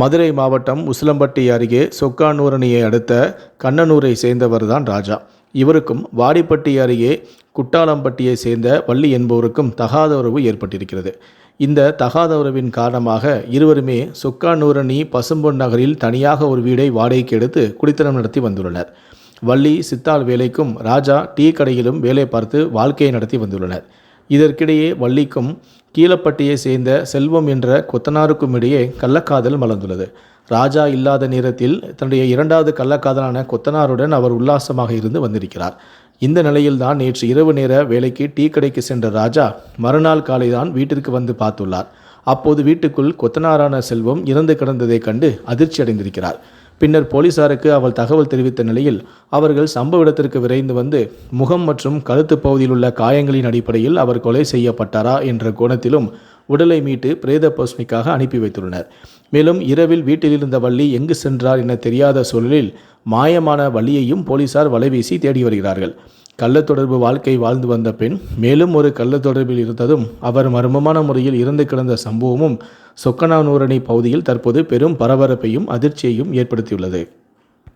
மதுரை மாவட்டம் உசிலம்பட்டி அருகே சொக்கானூரணியை அடுத்த கண்ணனூரை சேர்ந்தவர்தான் ராஜா. இவருக்கும் வாடிப்பட்டி அருகே குட்டாலம்பட்டியை சேர்ந்த வள்ளி என்பவருக்கும் தகாத உறவு ஏற்பட்டிருக்கிறது. இந்த தகாத உறவின் காரணமாக இருவருமே சொக்கானூரணி பசும்பொன் நகரில் தனியாக ஒரு வீடை வாடகைக்கு எடுத்து குடித்தனம் நடத்தி வந்துள்ளனர். வள்ளி சித்தாள் வேலைக்கும் ராஜா டீ கடையிலும் வேலை பார்த்து வாழ்க்கையை நடத்தி வந்துள்ளனர். இதற்கிடையே வள்ளிக்கும் கீழப்பட்டியை சேர்ந்த செல்வம் என்ற கொத்தனாருக்கும் இடையே கள்ளக்காதல் மலர்ந்துள்ளது. ராஜா இல்லாத நேரத்தில் தன்னுடைய இரண்டாவது கள்ளக்காதலான கொத்தனாருடன் அவர் உல்லாசமாக இருந்து வந்திருக்கிறார். இந்த நிலையில்தான் நேற்று இரவு நேர வேலைக்கு டீ கடைக்கு சென்ற ராஜா மறுநாள் காலை தான் வீட்டிற்கு வந்து பார்த்துள்ளார். அப்போது வீட்டுக்குள் கொத்தனாரான செல்வம் இறந்து கிடந்ததைக் கண்டு அதிர்ச்சி அடைந்திருக்கிறார் பின்னர் போலீசாருக்கு அவள் தகவல் தெரிவித்த நிலையில் அவர்கள் சம்பவ இடத்திற்கு விரைந்து வந்து முகம் மற்றும் கழுத்து பகுதியில் உள்ள காயங்களின் அடிப்படையில் அவர் கொலை செய்யப்பட்டாரா என்ற கோணத்திலும் உடலை மீட்டு பிரேத பசுமைக்காக அனுப்பி வைத்துள்ளனர். மேலும் இரவில் வீட்டில் இருந்த வள்ளி எங்கு சென்றார் என தெரியாத சூழலில் மாயமான வள்ளியையும் போலீசார் வலைவீசி தேடி வருகிறார்கள். கள்ளத்தொடர்பு வாழ்க்கை வாழ்ந்து வந்த பெண் மேலும் ஒரு கள்ளத்தொடர்பில் இருந்ததும் அவர் மர்மமான முறையில் இறந்து கிடந்த சம்பவமும் சொக்கனானூரணி பகுதியில் தற்போது பெரும் பரபரப்பையும் அதிர்ச்சியையும் ஏற்படுத்தியுள்ளது.